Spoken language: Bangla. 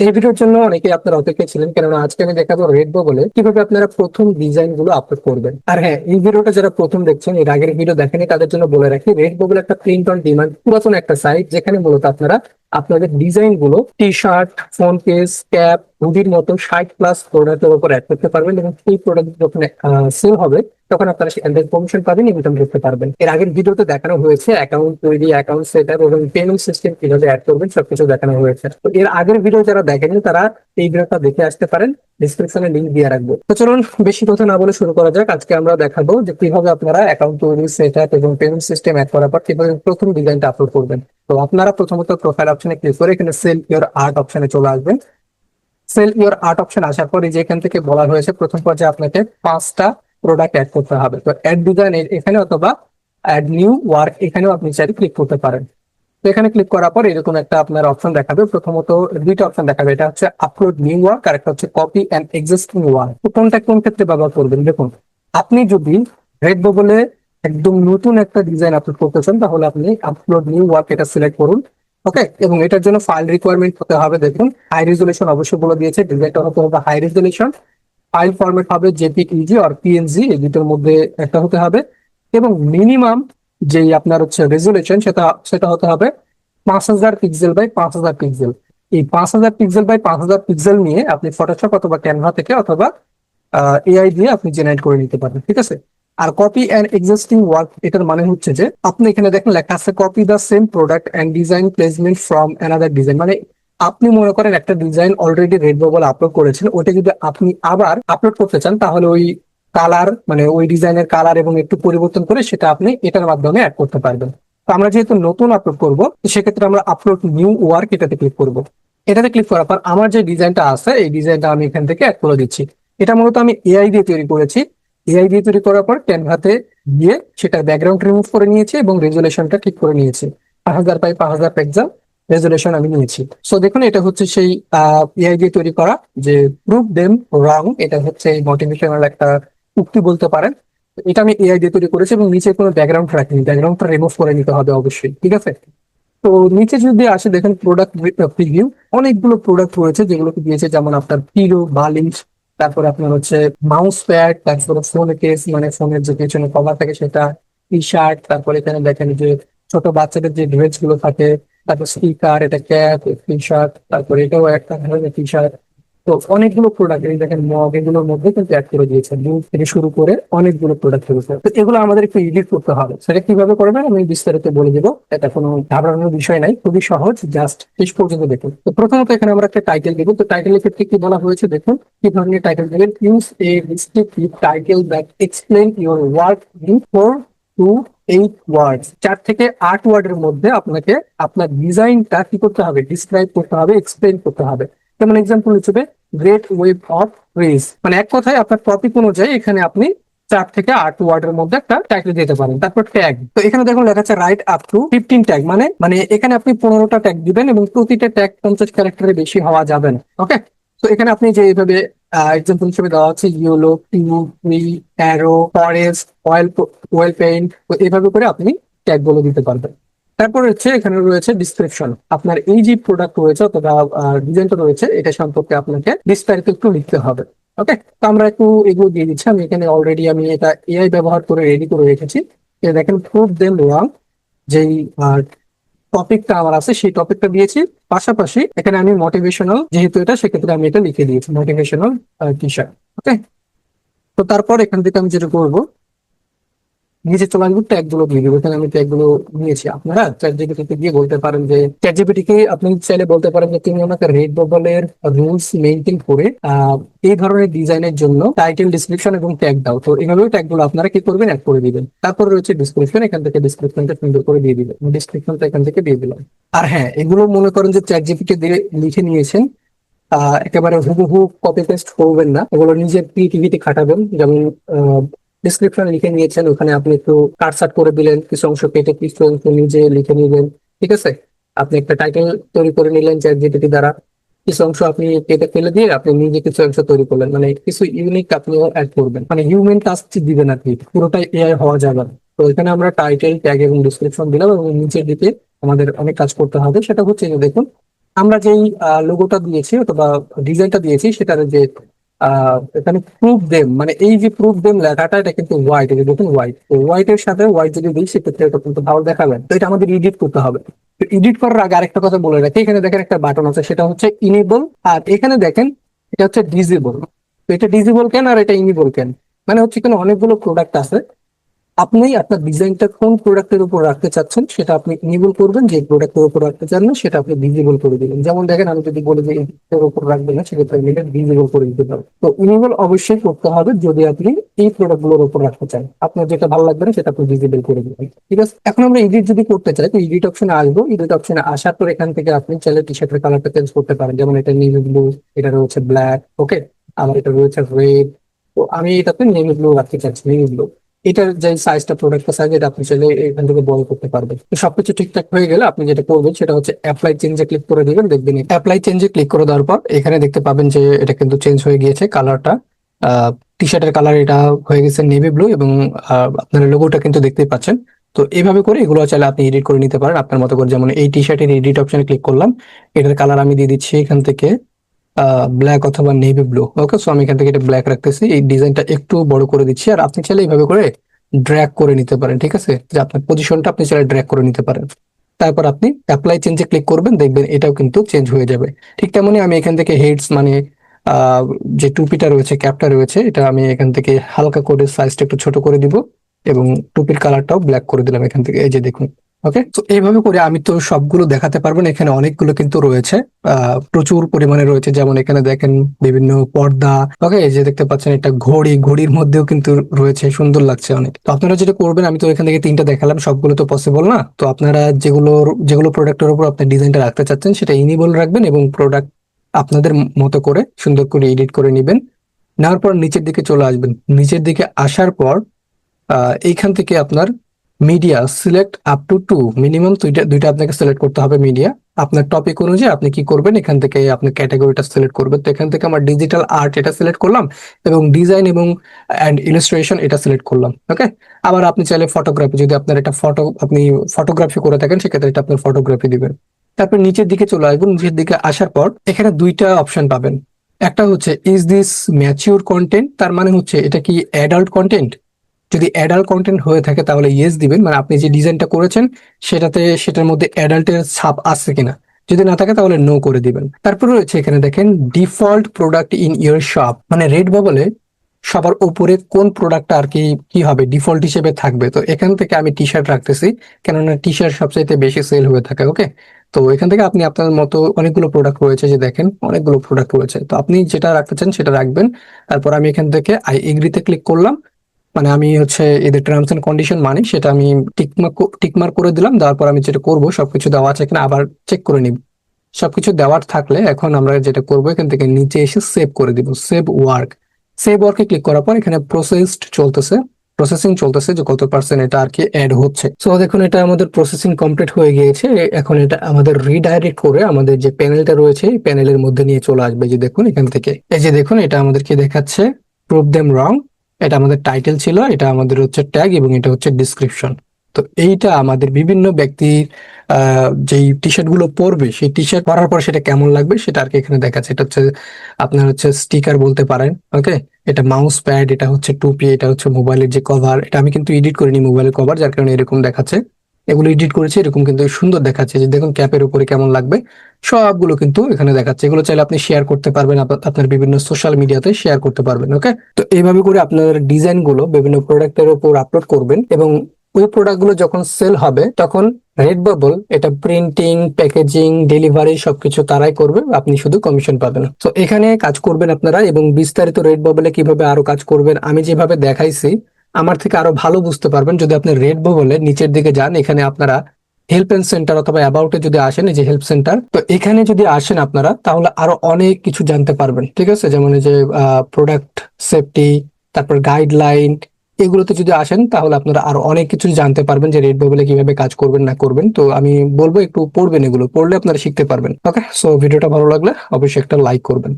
এই ভিডিওর জন্য অনেকে আপনারা অপেক্ষা ছিলেন, কেননা আজকে আমি দেখাবো রেডবো বলে কীভাবে আপনারা প্রথম ডিজাইনগুলো আপলোড করবেন। আর হ্যাঁ এই ভিডিওটা যারা প্রথম দেখছেন, এর আগের ভিডিও দেখেনি, তাদের জন্য বলে রাখি রেডবো বলে একটা প্রিন্ট অন ডিমান্ড পুরাতন একটা সাইট যেখানে মূলত আপনারা আপনাদের ডিজাইনগুলো T shirt phone case cap হুডির মতো ষাট প্লাস প্রোডাক্টের উপর অ্যাড করতে পারবেন এবং এই প্রোডাক্ট যখন সেল হবে, তখন আপনারা সেখান থেকে কমিশন পাবেন ইনকাম করতে পারবেন। এর আগের ভিডিওতে দেখানো হয়েছে অ্যাকাউন্ট তৈরি অ্যাকাউন্ট সেট আপ এবং পেমেন্ট সিস্টেম কীভাবে অ্যাড করবেন, সবকিছু দেখানো হয়েছে। তো এর আগের ভিডিও যারা দেখেনি তারা এই ভিডিওটা দেখে আসতে পারেন। ডিসক্রিপশনে লিঙ্ক দিয়ে রাখব। তো চলুন, বেশি কথা না বলে শুরু করা যাক। আজকে আমরা দেখাবো যে কীভাবে আপনারা অ্যাকাউন্ট তৈরি সেট আপ এবং পেমেন্ট সিস্টেম অ্যাড করার পর কীভাবে প্রথম ডিজাইনটা আপলোড করবেন। তো আপনারা প্রথমত প্রোফাইল অপশনে ক্লিক করে এখানে সেল ইওর আর্ট অপশনে চলে আসবেন। সেল ইওর আর্ট অপশন আসার পরে যে এখান থেকে বলা হয়েছে, প্রথম পর্যায়ে আপনাকে পাঁচটা প্রোডাক্ট অ্যাড করতে হবে। তো অ্যাড ডিজাইন এখানে অথবা অ্যাড নিউ ওয়ার্ক এখানেও আপনি চাইলে ক্লিক করতে পারেন। তো এখানে ক্লিক করার পর এরকম একটা আপনার অপশন দেখাবে। প্রথমত দুইটা অপশন দেখাবে। এটা হচ্ছে আপলোড নিউ ওয়ার্ক আর একটা হচ্ছে কপি অ্যান্ড এক্সিস্টিং ওয়ার্ক কোনটা কোন ক্ষেত্রে ব্যবহার করবেন? দেখুন, আপনি যদি রেড বলে একদম নতুন একটা ডিজাইন আপলোড করতে চান, তাহলে আপনি আপলোড নিউ ওয়ার্ক এটা সিলেক্ট করুন। ওকে এবং এটার জন্য ফাইল রিকোয়ারমেন্ট হতে হবে, দেখুন। হাই রেজুলেশন অবশ্যই বলে দিয়েছে ডিজাইনটা হতে হবে হাই রেজুলেশন ফাইল ফরম্যাট হবে জেপিইজি আর পিএনজি এই দুটোর মধ্যে একটা হতে হবে। এবং মিনিমাম যেই আপনার হচ্ছে রেজুলেশন সেটা সেটা হতে হবে পাঁচ হাজার পিক্সেল বাই পাঁচ হাজার পিক্সেল এই পাঁচ হাজার পিক্সেল বাই পাঁচ হাজার পিক্সেল নিয়ে আপনি ফটোশপ অথবা ক্যানভা থেকে অথবা এআই দিয়ে আপনি জেনারেট করে নিতে পারবেন ঠিক আছে? আর কপি অ্যান্ড এক্সিস্টিং ওয়ার্ক এটার মানে হচ্ছে যে, আপনি এখানে দেখেন লেখা আছে copy the same product and design placement from another design মানে আপনি মনে করেন একটা design already Redbubble upload করেছেন, ওটা যদি আপনি আবার আপলোড করতে চান, তাহলে ওই কালার মানে ওই ডিজাইনের কালার এবং একটু পরিবর্তন করে সেটা আপনি এটার মাধ্যমে অ্যাড করতে পারবেন। তো আমরা যেহেতু নতুন আপলোড করব সেক্ষেত্রে আমরা আপলোড নিউ ওয়ার্ক এটাতে ক্লিক করব। এটাতে ক্লিক করার পর আমার যে ডিজাইনটা আছে, এই ডিজাইনটা আমি এখান থেকে অ্যাড করে দিচ্ছি। এটা মূলত আমি এআই দিয়ে তৈরি করেছি। এআই দিয়ে তৈরি করার পর ক্যানভাতে গিয়ে সেটার ব্যাকগ্রাউন্ড রিমুভ করে নিয়েছে এবং রেজুলেশনটা ঠিক করে নিয়েছে। পাঁচ হাজার বাই পাঁচ হাজার পিক্সেল রেজুলেশন আমি নিয়েছি। সো দেখুন, এটা হচ্ছে সেই এআই দিয়ে তৈরি করা যে প্রুভ দেম রং এটা হচ্ছে মোটিভেশনাল একটা উক্তি বলতে পারেন। এটা আমি এআই দিয়ে তৈরি করেছি এবং নিচে কোনো ব্যাকগ্রাউন্ড রাখিনি। ব্যাকগ্রাউন্ডটা রিমুভ করে নিতে হবে অবশ্যই, ঠিক আছে? তো, নিচে যদি আসে, দেখেন প্রোডাক্ট প্রিভিউ অনেকগুলো প্রোডাক্ট রয়েছে যেগুলোকে দিয়েছে, যেমন আপনার পিলো বালিশ তারপরে আপনার হচ্ছে মাউস প্যাড তারপরে ফোন কেস মানে ফোনের যে পেছনে কভার থাকে সেটা টি শার্ট তারপরে এখানে দেখেন যে ছোট বাচ্চাদের যে ড্রেসগুলো থাকে, তারপর স্পিকার এটা ক্যাপ টি শার্ট তারপরে এটাও একটা ধরনের টি শার্ট তো অনেকগুলো প্রোডাক্ট এই দেখেন মগ এগুলোর মধ্যে কিন্তু অ্যাড করে দিয়েছে দুধ থেকে শুরু করে অনেকগুলো প্রোডাক্ট রয়েছে তো এগুলো আমাদের একটু এডিট করতে হবে। সেটা কীভাবে করবেন? আমি বিস্তারিত বলে দেবো। এটা কোনো ঘাবড়ানোর বিষয় নাই, খুবই সহজ জাস্ট শেষ পর্যন্ত দেখুন। তো প্রথমত এখানে আমরা একটা টাইটেল দেবো। তো টাইটেলের ক্ষেত্রে কি বলা হয়েছে? দেখুন, কি ধরনের টাইটেল দেবেন? Use a descriptive title that explain your work in four to eight word চার থেকে আট ওয়ার্ডের মধ্যে আপনাকে, আপনার ডিজাইনটা কি করতে হবে? ডিসক্রাইব করতে হবে এক্সপ্লেন করতে হবে। যেমন এক্সাম্পল হিসেবে গ্রেট ওয়েব অফ রেস মানে এক কথায় আপনার টপিক অনুযায়ী এখানে আপনি চার থেকে আট ওয়ার্ডের মধ্যে একটা টাইটেল দিতে পারেন। তারপর ট্যাগ তো এখানে দেখুন লেখা আছে write up to fifteen tag মানে মানে এখানে আপনি পনেরোটা ট্যাগ দিবেন এবং প্রতিটা ট্যাগ পঞ্চাশ ক্যারেক্টারের বেশি হওয়া যাবে না। ওকে তো এখানে আপনি যে এইভাবে এক্সাম্পল হিসেবে দেওয়া হচ্ছে ইয়েলো টিউ tree arrow forest oil oil paint তো এইভাবে করে আপনি ট্যাগগুলো দিতে পারবেন। তারপর হচ্ছে এখানে রয়েছে ডিসক্রিপশন আপনার এই যে প্রোডাক্ট রয়েছে অথবা ডিজাইনটা রয়েছে, এটা সম্পর্কে আপনাকে বিস্তারিত একটু লিখতে হবে। ওকে তো আমরা একটু এগুলো দিয়ে দিচ্ছি। আমি এখানে অলরেডি আমি এটা এআই ব্যবহার করে রেডি করে রেখেছি। দেখেন প্রুভ দেম রং যেই টপিকটা আমার আছে, সেই টপিকটা দিয়েছি। পাশাপাশি এখানে আমি মোটিভেশনাল যেহেতু এটা, সেক্ষেত্রে আমি এটা লিখে দিয়েছি মোটিভেশনাল টি শার্ট ওকে তো তারপর এখান থেকে আমি যেটা করব নিচে চলে আসব ট্যাগগুলো দিয়ে দেবো। এখানে আমি ট্যাগগুলো নিয়েছি। আপনারা চ্যাট গিয়ে বলতে পারেন যে চ্যাট আপনি চাইলে বলতে পারেন যে তুমি আমাকে রেড ববলের রুলস মেনটেন করে এই ধরনের ডিজাইনের জন্য টাইটেল ডিসক্রিপশন এবং ট্যাগ দাও। তো এইভাবে ট্যাগগুলো আপনারা কি করবেন? অ্যাড করে দিবেন। তারপর রয়েছে ডিসক্রিপশন এখান থেকে ডিসক্রিপশনটা সুন্দর করে দিয়ে দিবেন। ডিসক্রিপশনটা এখান থেকে দিয়ে দিলাম। আর হ্যাঁ এগুলো মনে করেন যে চ্যাট জিপিটি দিয়ে লিখে নিয়েছেন একেবারে হুবহু কপি পেস্ট করবেন না। এগুলো নিজের ক্রিয়েটিভিটি খাটাবেন। যেমন ডিসক্রিপশন লিখে নিয়েছেন, ওখানে আপনি একটু কাটসাট করে দিলেন, কিছু অংশ কেটে, কিছু অংশ নিজে লিখে নিলেন, ঠিক আছে? আপনি একটা টাইটেল তৈরি করে নিলেন চ্যাট জিপিটি দ্বারা, কিছু অংশ আপনি কেটে ফেলে দিয়ে আপনি নিজে কিছু অংশ তৈরি করলেন মানে কিছু ইউনিক আপনি অ্যাড করবেন মানে হিউম্যান টাচ দিবেন কি, পুরোটাই এআই হওয়া যাবে। তো এখানে আমরা টাইটেল ট্যাগ এবং ডিসক্রিপশন দিলাম এবং নিচের দিকে আমাদের অনেক কাজ করতে হবে, সেটা হচ্ছে দেখুন, আমরা যেই লোগোটা দিয়েছি অথবা ডিজাইনটা দিয়েছি, সেটার যে এখানে প্রুফ দেম মানে এই যে প্রুফ দেম লেখাটা, এটা কিন্তু হোয়াইট এই দেখুন হোয়াইট হোয়াইট এর সাথে হোয়াইট যদি দিই, সেক্ষেত্রে এটা কিন্তু ভালো দেখাবেন। তো এটা আমাদের এডিট করতে হবে। তো এডিট করার আগে আরেকটা কথা বলে রাখি, এখানে দেখেন একটা বাটন আছে, সেটা হচ্ছে ইনেবল আর এখানে দেখেন, এটা হচ্ছে ডিজেবল তো এটা ডিজেবল কেন আর এটা ইনেবল কেন? মানে হচ্ছে এখানে অনেকগুলো প্রোডাক্ট আছে আপনি আপনার ডিজাইনটা কোন প্রোডাক্টের উপর রাখতে চাচ্ছেন সেটা আপনি ইনেবল করবেন, যে প্রোডাক্টের উপর রাখতে চান না, সেটা আপনি ডিজেবল করে দিবেন। যেমন দেখেন, আমি যদি বলি যে এর উপর রাখবেন না, সেক্ষেত্রে আমি এটা ডিজেবল করে দিতে পারব। তো ইনেবল অবশ্যই করতে হবে যদি আপনি এই প্রোডাক্টগুলোর উপর রাখতে চান। আপনার যেটা ভালো লাগবে না, সেটা আপনি ডিজেবল করে দিবেন। ঠিক আছে? এখন আমরা এডিট যদি করতে চাই, তো এডিট অপশনে আসব। এডিট অপশনে আসার পর এখান থেকে আপনি চাইলে টি শার্টের কালারটা চেঞ্জ করতে পারেন। যেমন এটা নেভি ব্লু এটা রয়েছে ব্ল্যাক ওকে আমার এটা রয়েছে রেড তো আমি এটাতে নেভি ব্লু রাখতে চাচ্ছি নেভি ব্লু এটার যে সাইজটা প্রোডাক্টের সাইজ এটা আপনি চাইলে এখান থেকে বড় করতে পারবেন। তো সবকিছু ঠিকঠাক হয়ে গেলে আপনি যেটা করবেন, সেটা হচ্ছে অ্যাপ্লাই চেঞ্জে ক্লিক করে দিবেন, দেখবেন অ্যাপ্লাই চেঞ্জে ক্লিক করে দেওয়ার পর এখানে দেখতে পাবেন যে এটা কিন্তু চেঞ্জ হয়ে গিয়েছে কালারটা টি শার্টের কালার এটা হয়ে গেছে নেভি ব্লু এবং আপনার লোগোটা কিন্তু দেখতেই পাচ্ছেন। তো এইভাবে করে এগুলো চাইলে আপনি এডিট করে নিতে পারেন। আপনার মতো করে যেমন এই টি শার্টের এডিট অপশনে ক্লিক করলাম, এটার কালার আমি দিয়ে দিচ্ছি এখান থেকে। ব্ল্যাক অথবা নেভি ব্লু ওকে সো আমি এখান থেকে এটা ব্ল্যাক রাখতেছি। এই ডিজাইনটা একটু বড় করে দিচ্ছি, আর আপনি চাইলে এইভাবে করে ড্র্যাগ করে নিতে পারেন, ঠিক আছে? যে আপনার পজিশনটা আপনি চাইলে ড্র্যাগ করে নিতে পারেন। তারপর আপনি অ্যাপ্লাই চেঞ্জে ক্লিক করবেন, দেখবেন এটাও কিন্তু চেঞ্জ হয়ে যাবে। ঠিক তেমনি আমি এখান থেকে হেডস মানে যে টুপিটা রয়েছে ক্যাপটা রয়েছে, এটা আমি এখান থেকে হালকা করে সাইজটা একটু ছোট করে দিব, এবং টুপির কালারটাও ব্ল্যাক করে দিলাম এখান থেকে। এই যে দেখুন। ওকে তো এইভাবে করে আমি তো সবগুলো দেখাতে পারব না। এখানে অনেকগুলো কিন্তু রয়েছে। প্রচুর পরিমাণে রয়েছে। যেমন এখানে দেখেন বিভিন্ন পর্দা। ওকে এই যে দেখতে পাচ্ছেন একটা ঘড়ি। ঘড়ির মধ্যেও কিন্তু রয়েছে। সুন্দর লাগছে অনেক। তো আপনারা যেটা করবেন, আমি তো এখান থেকে তিনটা দেখালাম। সবগুলো তো পসিবল না। তো আপনারা যেগুলো যেগুলো প্রোডাক্টের উপর আপনার ডিজাইনটা রাখতে চাচ্ছেন, সেটা ইনিবল রাখবেন এবং প্রোডাক্ট আপনাদের মতো করে সুন্দর করে এডিট করে নেবেন। নেওয়ার পর নিচের দিকে চলে আসবেন। নিচের দিকে আসার পর এইখান থেকে আপনার media select up to to minimum দুইটা দুইটা আপনাকে সিলেক্ট করতে হবে মিডিয়া আপনার টপিক অনুযায়ী আপনি কি করবেন, এখান থেকে আপনি ক্যাটাগরিটা সিলেক্ট করবেন। তো এখান থেকে আমার ডিজিটাল আর্ট এটা সিলেক্ট করলাম এবং ডিজাইন এবং অ্যান্ড ইলাস্ট্রেশন এটা সিলেক্ট করলাম ওকে আবার আপনি চাইলে ফটোগ্রাফি যদি আপনার এটা ফটো আপনি ফটোগ্রাফি করে থাকেন, সেক্ষেত্রে এটা আপনার ফটোগ্রাফি দিবেন। তারপর নিচের দিকে চলে আসবেন নিচের দিকে আসার পর এখানে দুইটা অপশন পাবেন। একটা হচ্ছে ইজ দিস ম্যাচিউর কন্টেন্ট তার মানে হচ্ছে, এটা কি অ্যাডাল্ট কন্টেন্ট যদি অ্যাডাল্ট কন্টেন্ট হয়ে থাকে তাহলে ইয়েস দিবেন। মানে আপনি যে ডিজাইনটা করেছেন, সেটাতে, সেটার মধ্যে অ্যাডাল্টের ছাপ আছে কিনা? যদি না থাকে তাহলে নো করে দিবেন। তারপর রয়েছে এখানে দেখেন default product in your shop মানে রেড বাবলে সবার উপরে কোন প্রোডাক্টটা আর কি কি হবে? ডিফল্ট হিসেবে থাকবে। তো এখান থেকে আমি টি শার্ট রাখতেছি, কেননা টি শার্ট সবচাইতে বেশি সেল হয়ে থাকে ওকে তো এখান থেকে আপনি আপনার মতো অনেকগুলো প্রোডাক্ট রয়েছে যে দেখেন, অনেকগুলো প্রোডাক্ট রয়েছে। তো আপনি যেটা রাখতে চান সেটা রাখবেন। তারপর আমি এখান থেকে আই এগ্রিতে ক্লিক করলাম। মানে আমি হচ্ছে এদের টার্মস এন্ড কন্ডিশন মানি সেটা আমি টিকমার্ক করে দিলাম, তারপর আমি যেটা করব সবকিছু দেওয়া আছে কিনা আবার চেক করে নিব। সবকিছু দেওয়ার থাকলে এখন আমরা যেটা করব এখান থেকে নিচে এসে সেভ করে দিব সেভ ওয়ার্ক সেভ ওয়ার্কে ক্লিক করার পর এখানে প্রসেসড চলতেছে প্রসেসিং চলতেছে যে কত পার্সেন্ট এটা আর কি অ্যাড হচ্ছে। সো দেখুন এটা আমাদের প্রসেসিং কমপ্লিট হয়ে গিয়েছে, এখন এটা আমাদের রিডাইরেক্ট করে আমাদের যে প্যানেলটা রয়েছে প্যানেলের মধ্যে নিয়ে চলে আসবে, যে দেখুন এখান থেকে। এই যে দেখুন এটা আমাদেরকে দেখাচ্ছে প্রুভ দেম রং এটা আমাদের টাইটেল ছিল, এটা আমাদের হচ্ছে ট্যাগ এবং এটা হচ্ছে ডিসক্রিপশন তো এইটা আমাদের বিভিন্ন ব্যক্তির যেই টি শার্টগুলো পরবে, সেই টি শার্ট পরার পর সেটা কেমন লাগবে সেটা আর কি এখানে দেখাচ্ছে। এটা হচ্ছে, আপনার হচ্ছে স্টিকার বলতে পারেন ওকে এটা মাউস প্যাড এটা হচ্ছে টুপি, এটা হচ্ছে মোবাইলের যে কভার এটা আমি কিন্তু এডিট করিনি মোবাইলের কভার যার কারণে এরকম দেখাচ্ছে। এগুলো এডিট করেছি, এরকম কিন্তু সুন্দর দেখাচ্ছে যে দেখুন ক্যাপের উপরে কেমন লাগবে। সবগুলো কিন্তু এখানে দেখাচ্ছে। এগুলো চাইলে আপনি শেয়ার করতে পারবেন আপনার বিভিন্ন সোশ্যাল মিডিয়াতে শেয়ার করতে পারবেন ওকে তো এইভাবে করে আপনার ডিজাইনগুলো বিভিন্ন প্রোডাক্টের উপর আপলোড করবেন এবং ওই প্রোডাক্টগুলো যখন সেল হবে, তখন রেড বাবল এটা প্রিন্টিং প্যাকেজিং ডেলিভারি সবকিছু তারাই করবে, আপনি শুধু কমিশন পাবেন। তো এখানে কাজ করবেন আপনারা এবং বিস্তারিত রেড বাবলে কীভাবে আরও কাজ করবেন, আমি যেভাবে দেখাইছি আমার থেকে আরও ভালো বুঝতে পারবেন। যদি আপনি রেড বাবলে নিচের দিকে যান, এখানে আপনারা হেল্প এন্ড সেন্টার অথবা অ্যাবাউটে যদি আসেন, এই যে হেল্প সেন্টার তো এখানে যদি আসেন আপনারা, তাহলে আরও অনেক কিছু জানতে পারবেন। ঠিক আছে? যেমন এই যে প্রোডাক্ট সেফটি তারপর গাইডলাইন এগুলোতে যদি আসেন, তাহলে আপনারা আরও অনেক কিছু জানতে পারবেন যে রেড বাবলে কীভাবে কাজ করবেন, না করবেন। তো আমি বলব একটু পড়বেন এগুলো, পড়লে আপনারা শিখতে পারবেন। ওকে সো ভিডিওটা ভালো লাগলে অবশ্যই একটা লাইক করবেন।